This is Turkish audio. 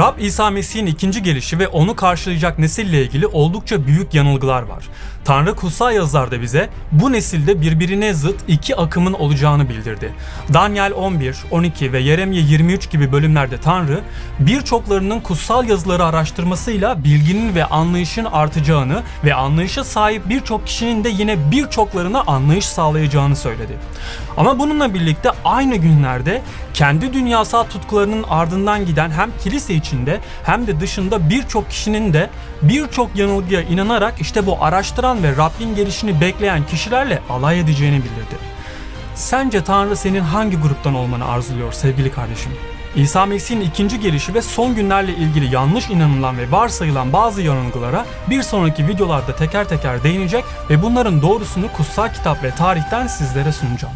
Rab İsa Mesih'in ikinci gelişi ve onu karşılayacak nesille ilgili oldukça büyük yanılgılar var. Tanrı kutsal yazılarda bize bu nesilde birbirine zıt iki akımın olacağını bildirdi. Daniel 11, 12 ve Yeremye 23 gibi bölümlerde Tanrı birçoklarının kutsal yazıları araştırmasıyla bilginin ve anlayışın artacağını ve anlayışa sahip birçok kişinin de yine birçoklarına anlayış sağlayacağını söyledi. Ama bununla birlikte aynı günlerde kendi dünyasal tutkularının ardından giden hem kilise içinde hem de dışında birçok kişinin de birçok yanılgıya inanarak işte bu araştıran ve Rabbin gelişini bekleyen kişilerle alay edeceğini bildirdi. Sence Tanrı senin hangi gruptan olmanı arzuluyor sevgili kardeşim? İsa Mesih'in ikinci gelişi ve son günlerle ilgili yanlış inanılan ve varsayılan bazı yanılgılara bir sonraki videolarda teker teker değinecek ve bunların doğrusunu kutsal kitap ve tarihten sizlere sunacağım.